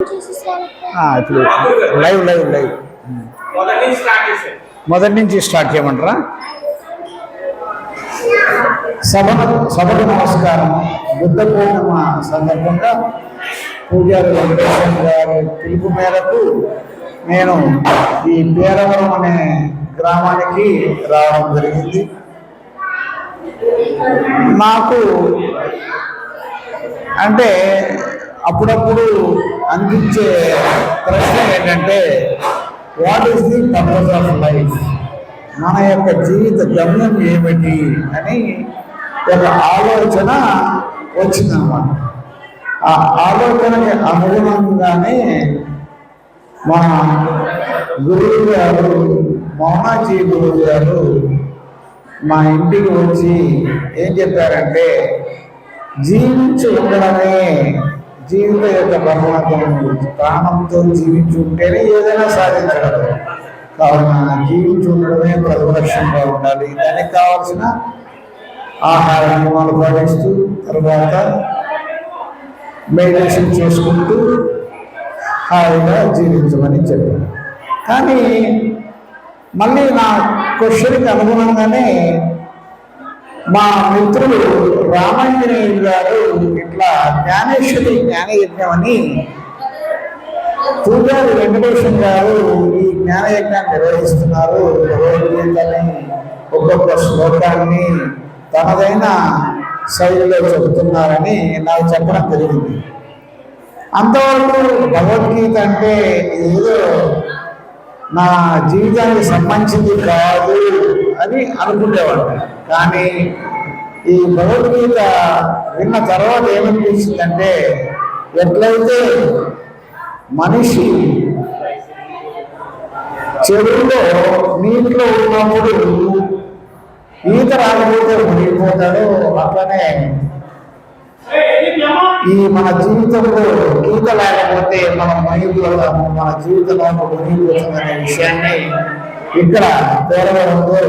ఇప్పుడు live live live. మొదటి నుంచి స్టార్ట్ చేశాను మొదటి నుంచి స్టార్ట్ చేయమంటారా? సభ సభకు నమస్కారం. బుద్ధ పూర్ణిమ సందర్భంగా పూజారి వెంకటేశ్వర గారి పిలుపు మేరకు నేను ఈ పేరవరం అనే గ్రామానికి రావడం జరిగింది. నాకు అంటే అప్పుడప్పుడు అందించే ప్రశ్న ఏంటంటే what is the purpose of life మన యొక్క జీవిత గమ్యం ఏమిటి అని ఒక ఆలోచన వచ్చిందన్నమాట. ఆ ఆలోచనకి అనుగుణంగానే మా గురువు గారు మౌనాజీ గురువు గారు మా ఇంటికి వచ్చి ఏం చెప్పారంటే జీవించి ఉండడమే జీవిత యొక్క పరమాత్మ ప్రాణంతో జీవించుంటేనే ఏదైనా సాధించగలరు కావున జీవించి ఉండడమే ప్రతిపక్షంగా ఉండాలి. దానికి కావాల్సిన ఆహార నియమాలు పాటిస్తూ తర్వాత మెడిటేషన్ చేసుకుంటూ హాయిగా జీవించమని చెప్పారు కానీ మళ్ళీ నా క్వశ్చన్కి అనుగుణంగానే మా మిత్రులు రామాంజనేయులు గారు ఇట్లా జ్ఞానేశ్వరి జ్ఞానయజ్ఞం అని పూజారి వెంకటేశ్వర గారు ఈ జ్ఞానయజ్ఞాన్ని నిర్వహిస్తున్నారు. భగవద్గీతని ఒక్కొక్క శ్లోకాన్ని తనదైన శైలిలో చెబుతున్నారని నాకు చెప్పడం జరిగింది. అంతవరకు భగవద్గీత అంటే ఏదో నా జీవితానికి సంబంధించింది కాదు అని అనుకునేవాడు కానీ ఈ భగవద్గీత విన్న తర్వాత ఏమనిపిస్తుందంటే ఎట్లయితే మనిషి చెరువులో నీటిలో ఉన్నప్పుడు ఈత రాకపోతే మునిగిపోతాడు అట్లనే ఈ మన జీవితంలో గీత లేకపోతే మనం మునిగిపోతాము మన జీవితంలో మునిగిపోతుందనే విషయాన్ని ఇక్కడ పేరవరంలో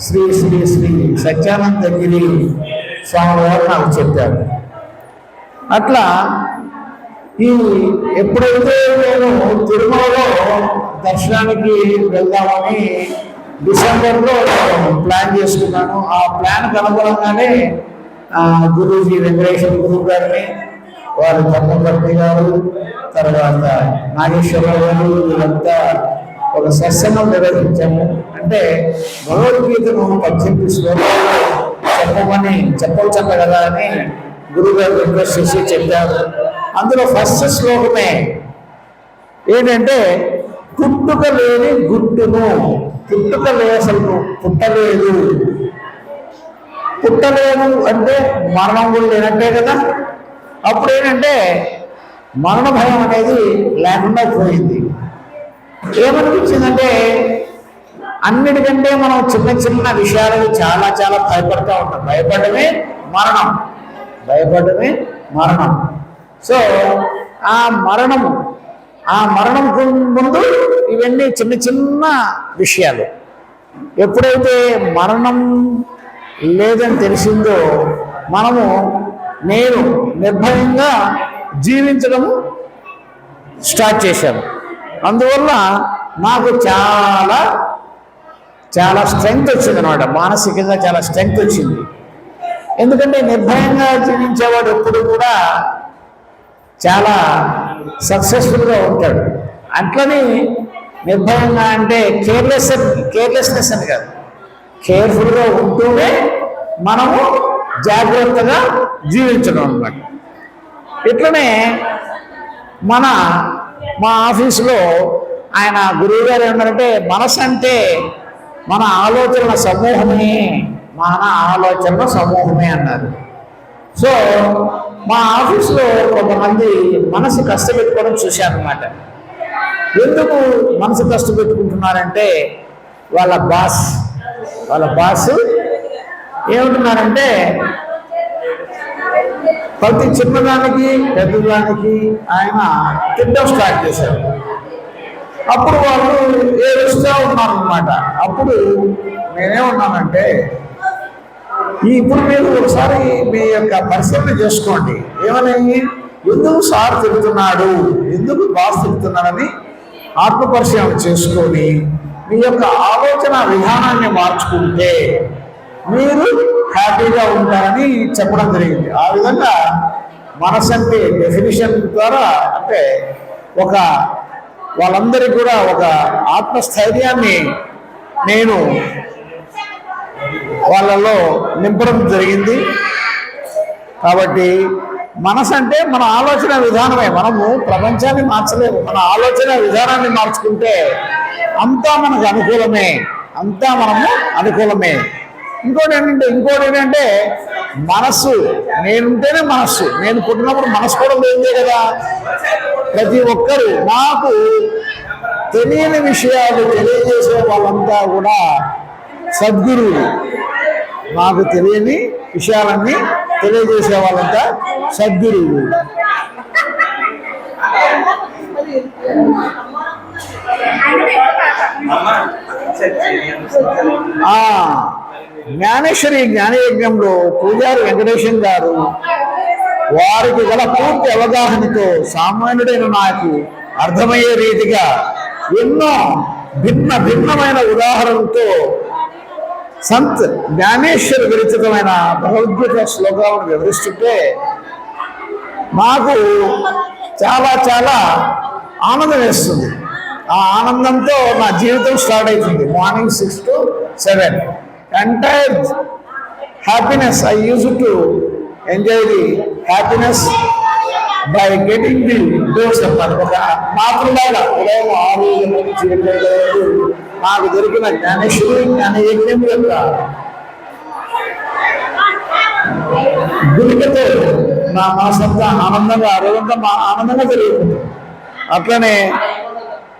శ్రీ శ్రీ శ్రీ సత్యానందగిరి స్వామివారు నాకు చెప్పారు. అట్లా ఈ ఎప్పుడైతే నేను తిరుమలలో దర్శనానికి వెళ్దామని డిసెంబర్లో ప్లాన్ చేసుకున్నాను ఆ ప్లాన్కి అనుగుణంగానే గురూజీ వెంకటేశ్వర గురువు గారిని వారి ధర్మకర్తి గారు తర్వాత నాగేశ్వరరావు గారు వీళ్ళంతా ఒక సెషన్ నిర్వహించాము. అంటే భగవద్గీతను పద్దెనిమిది శ్లోకాలు చెప్పమని చెప్పవచ్చంట కదా అని గురుగారు రిక్వెస్ట్ చేసి చెప్పారు. అందులో ఫస్ట్ శ్లోకమే ఏంటంటే పుట్టుక లేని గుట్టును పుట్టుక లేసలు పుట్టలేదు. పుట్టలేదు అంటే మరణం కూడా లేనట్టే కదా. అప్పుడు ఏంటంటే మరణ భయం అనేది లేకుండా పోయింది. ఏమనిపించిందంటే అన్నిటికంటే మనం చిన్న చిన్న విషయాలకు చాలా చాలా భయపడతా ఉంటాం. భయపడమే మరణం. భయపడమే మరణం. సో ఆ మరణము ఆ మరణం ముందు ఇవన్నీ చిన్న చిన్న విషయాలు. ఎప్పుడైతే మరణం లేదని తెలిసిందో మనము నేను నిర్భయంగా జీవించడము స్టార్ట్ చేశాను అందువల్ల నాకు చాలా చాలా స్ట్రెంగ్త్ వచ్చింది అనమాట మానసికంగా చాలా స్ట్రెంగ్త్ వచ్చింది. ఎందుకంటే నిర్భయంగా జీవించేవాడు ఎప్పుడు కూడా చాలా సక్సెస్ఫుల్గా ఉంటాడు. అట్లని నిర్భయంగా అంటే కేర్లెస్ కేర్లెస్నెస్ అని కాదు. కేర్ఫుల్గా ఉంటూనే మనము జాగ్రత్తగా జీవించడం అన్నమాట. ఇట్లనే మన మా ఆఫీసులో ఆయన గురువు గారు ఏమన్నారంటే మనసు అంటే మన ఆలోచనల సమూహమే మన ఆలోచనల సమూహమే అన్నారు. సో మా ఆఫీసులో కొంతమంది మనసు కష్టపెట్టుకోవడం చూశారనమాట ఎందుకు మనసు కష్టపెట్టుకుంటున్నారంటే వాళ్ళ బాస్ వాళ్ళ బాస్ ఏమంటున్నారంటే ప్రతి చిన్నదానికి పెద్దదానికి ఆయన తిట్టడం స్టార్ట్ చేశారు. అప్పుడు వాళ్ళు ఏడుస్తూ ఉన్నారనమాట అప్పుడు నేనేమన్నానంటే ఈ ఇప్పుడు మీరు ఒకసారి మీ యొక్క పరిశీలన చేసుకోండి. ఏమని? ఎందుకు సార్ తిరుగుతున్నాడు ఎందుకు బాస్ తిరుగుతున్నాడని ఆత్మపరిశీలన చేసుకొని మీ యొక్క ఆలోచన విధానాన్ని మార్చుకుంటే మీరు హ్యాపీగా ఉంటారని చెప్పడం జరిగింది. ఆ విధంగా మనసు అంటే డెఫినేషన్ ద్వారా అంటే ఒక వాళ్ళందరికీ కూడా ఒక ఆత్మస్థైర్యాన్ని నేను వాళ్ళలో నింపడం జరిగింది. కాబట్టి మనసు అంటే మన ఆలోచన విధానమే. మనము ప్రపంచాన్ని మార్చలేము. మన ఆలోచన విధానాన్ని మార్చుకుంటే అంతా మనకు అనుకూలమే. అంతా మనము అనుకూలమే. ఇంకోటి ఏంటంటే ఇంకోటి ఏంటంటే మనస్సు. నేనుంటేనే మనస్సు. నేను పుట్టినప్పుడు మనసు కూడా లేదే కదా. ప్రతి ఒక్కరు నాకు తెలియని విషయాలు తెలియజేసే వాళ్ళంతా కూడా సద్గురువులు. నాకు తెలియని విషయాలన్నీ తెలియజేసే వాళ్ళంతా సద్గురువులు. ఆ. జ్ఞానేశ్వరి జ్ఞానయజ్ఞంలో పూజారి వెంకటేశం గారు వారికి గల పూర్తి అవగాహనతో సామాన్యుడైన నాకు అర్థమయ్యే రీతిగా ఎన్నో భిన్న భిన్నమైన ఉదాహరణలతో సంత్ జ్ఞానేశ్వర విరచితమైన భగవద్గీత శ్లోకాలను వివరిస్తుంటే నాకు చాలా చాలా ఆనందం వేస్తుంది. ఆ ఆనందంతో నా జీవితం స్టార్ట్ అవుతుంది. Morning six to seven. Entire happiness I use to enjoy the happiness by getting the doors అన్నమాట ఒక మాతృలాగా ఉదయం ఆరు నుంచి వరకు నాకు దొరికిన జ్ఞానేశ్వరి జ్ఞాన యజ్ఞం యొక్క గురికతో నా మనసంతా ఆనందంగా ఆ రోజంతా మా ఆనందంగా జరుగుతుంది అట్లనే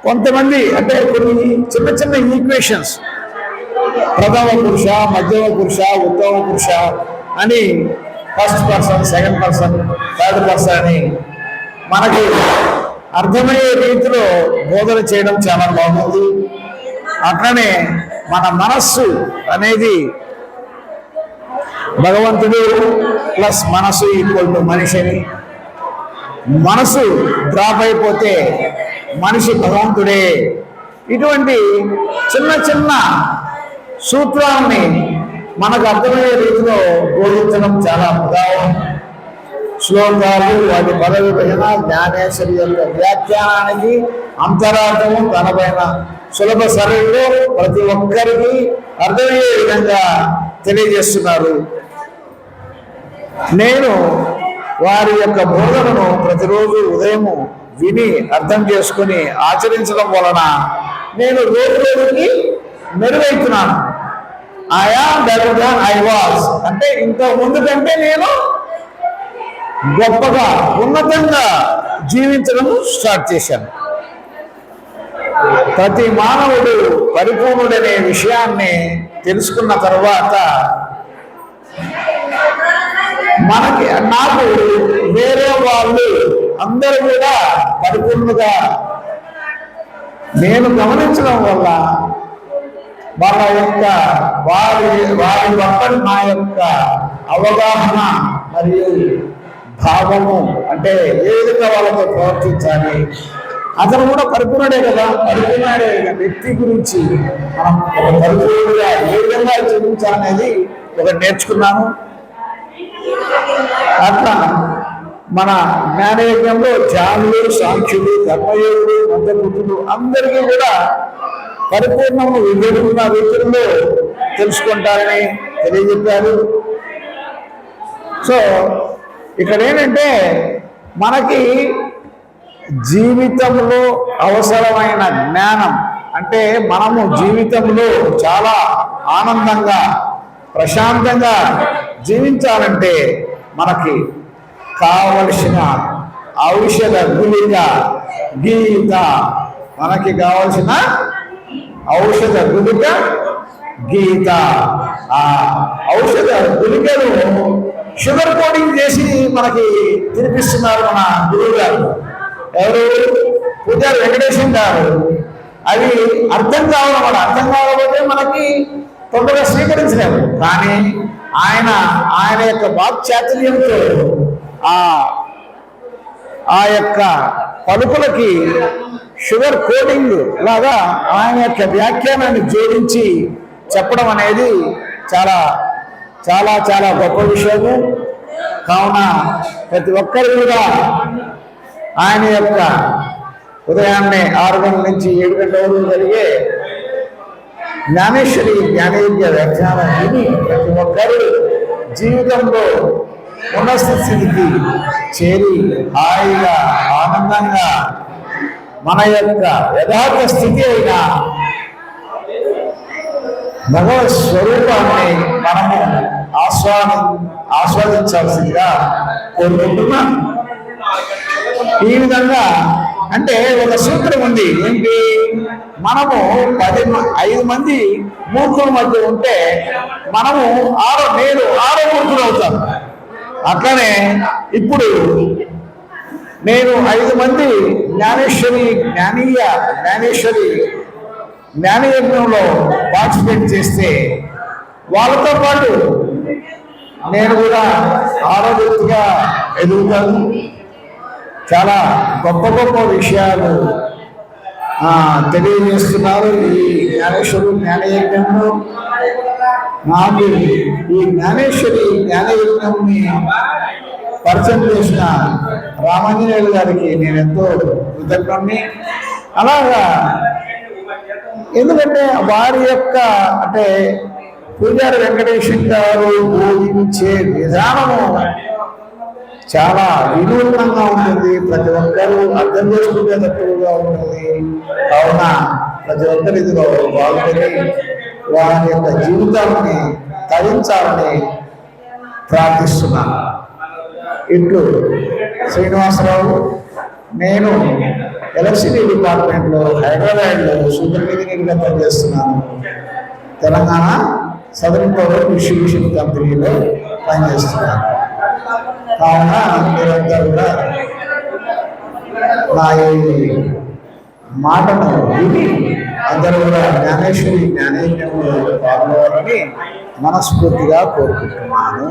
కొంతమంది అంటే కొన్ని చిన్న చిన్న ఈక్వేషన్స్ ప్రథమ పురుష మధ్యమ పురుష ఉత్తమ పురుష అని first person second person third person అని మనకి అర్థమయ్యే రీతిలో బోధన చేయడం చాలా బాగుంది. అట్లనే మన మనస్సు అనేది భగవంతుడు ప్లస్ మనసు ఈక్వల్ టు మనిషిని మనసు డ్రాప్ అయిపోతే మనిషి భగవంతుడే. ఇటువంటి చిన్న చిన్న సూత్రాన్ని మనకు అర్థమయ్యే రీతిలో బోధించడం చాలా ప్రధానం శ్లోకాలు వాటి పద విభజన జ్ఞానేశ్వరి యొక్క వ్యాఖ్యానానికి అంతరార్థము తనపైన సులభ సరళిలో ప్రతి ఒక్కరికి అర్థమయ్యే విధంగా తెలియజేస్తున్నారు. నేను వారి యొక్క బోధనను ప్రతిరోజు ఉదయము విని అర్థం చేసుకుని ఆచరించడం వలన నేను రోజు రోజుకి మెరుగైతున్నాను. ఆయా బెటర్ దాన్ ఐ వాస్ అంటే ఇంతకు ముందు కంటే నేను గొప్పగా ఉన్నతంగా జీవించడం స్టార్ట్ చేశాను. ప్రతి మానవుడు పరిపూర్ణుడనే విషయాన్ని తెలుసుకున్న తర్వాత మనకి నాకు వేరే వాళ్ళు అందరూ కూడా పరిపూర్ణగా నేను గమనించడం వల్ల వాళ్ళ యొక్క వారి వారి పట్ల నా యొక్క అవగాహన మరియు భావము అంటే ఏ విధంగా వాళ్ళతో ప్రవర్తించాలి? అతను కూడా పరిపూర్ణుడే కదా? పరిపూర్ణుడే వ్యక్తి గురించి మనం ఒక పరిపూర్ణుడిగా ఏ విధంగా జీవించాలనేది ఒకటి నేర్చుకున్నాను. అట్లా మన జ్ఞానయజ్ఞంలో ధ్యానులు సాంఖ్యులు ధర్మయోగులు మంత్రపుత్రులు అందరికీ కూడా పరిపూర్ణము వివేకున్న వ్యక్తుల్లో తెలుసుకుంటారని తెలియజెప్పారు. సో ఇక్కడ ఏంటంటే మనకి జీవితంలో అవసరమైన జ్ఞానం అంటే మనము జీవితంలో చాలా ఆనందంగా ప్రశాంతంగా జీవించాలంటే మనకి కావలసిన ఔషధ గుళిక గీత మనకి కావలసిన ఔషధ గుళిక గీత. ఆ ఔషధ గుళికను షుగర్ కోటింగ్ చేసి మనకి తినిపిస్తున్నారు మన గురువు గారు ఎవరు? పూజారి వెంకటేశం గారు. అవి అర్థం కావాలన్నమాట అర్థం కావాలంటే మనకి తొందరగా స్వీకరించలేము. కానీ ఆయన ఆయన యొక్క వాక్చాతుర్యంతో ఆ ఆ యొక్క పలుకులకి షుగర్ కోటింగ్ లాగా ఆయన యొక్క వ్యాఖ్యానాన్ని జోడించి చెప్పడం అనేది చాలా చాలా చాలా గొప్ప విషయము. కావున ప్రతి ఒక్కరు కూడా ఆయన యొక్క ఉదయాన్నే ఆరు గంటల నుంచి ఏడు గంటల వరకు జరిగే జ్ఞానేశ్వరి జ్ఞానేంద్ర వ్యాఖ్యానం విని ప్రతి ఒక్కరు జీవితంలో ఉన్నత స్థితికి చేరి హాయిగా ఆనందంగా మన యొక్క యథార్థ స్థితి అయిన భగవత్ స్వరూపాన్ని మనము ఆస్వాది ఆస్వాదించాల్సిందిగా కోరుకుంటున్నాం. ఈ విధంగా అంటే ఒక సూత్రం ఉంది. ఏంటి? మనము పది మ- ఐదు మంది మూర్ఖుల మధ్య ఉంటే మనము ఆరో నేను ఆరో మూర్ఖులు అవుతాం అట్లనే ఇప్పుడు నేను ఐదు మంది జ్ఞానేశ్వరి జ్ఞానీయ జ్ఞానేశ్వరి జ్ఞానయజ్ఞంలో పార్టిసిపేట్ చేస్తే వాళ్ళతో పాటు నేను కూడా ఆరోగ్యంగా ఎదుగుతాను. చాలా గొప్ప గొప్ప విషయాలు తెలియజేస్తున్నారు ఈ జ్ఞానేశ్వరు జ్ఞానయజ్ఞంలో. నాకు ఈ జ్ఞానేశ్వరి జ్ఞానయజ్ఞంని పరిచయం చేసిన రామాంజనేయులు గారికి నేను ఎంతో కృతజ్ఞని అలాగా ఎందుకంటే వారి యొక్క అంటే పూజారి వెంకటేశ్వర గారు బోధించే విధానము చాలా వినూత్నంగా ఉంటుంది. ప్రతి ఒక్కరూ అర్థం తక్కువగా ఉంటుంది. కావున ప్రతి ఒక్కరు ఇందులో బాగుంటుంది వారి యొక్క జీవితాన్ని తరించాలని ప్రార్థిస్తున్నాను. ఇట్లు శ్రీనివాసరావు నేను ఎలక్ట్రిసిటీ డిపార్ట్మెంట్లో హైదరాబాద్లో సూపర్ పనిచేస్తున్నాను తెలంగాణ సదరన్ పవర్ డిస్ట్రిబ్యూషన్ కంపెనీలో పనిచేస్తున్నాను కావున మీరంతా కూడా నా ఈ మాటను విని అందరూ కూడా జ్ఞానేశ్వరి జ్ఞానేశ్వరంలో పాల్గొనాలని మనస్ఫూర్తిగా కోరుకుంటున్నాను.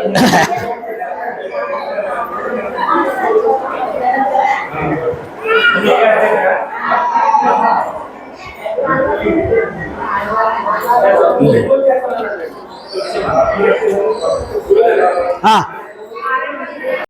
yeah.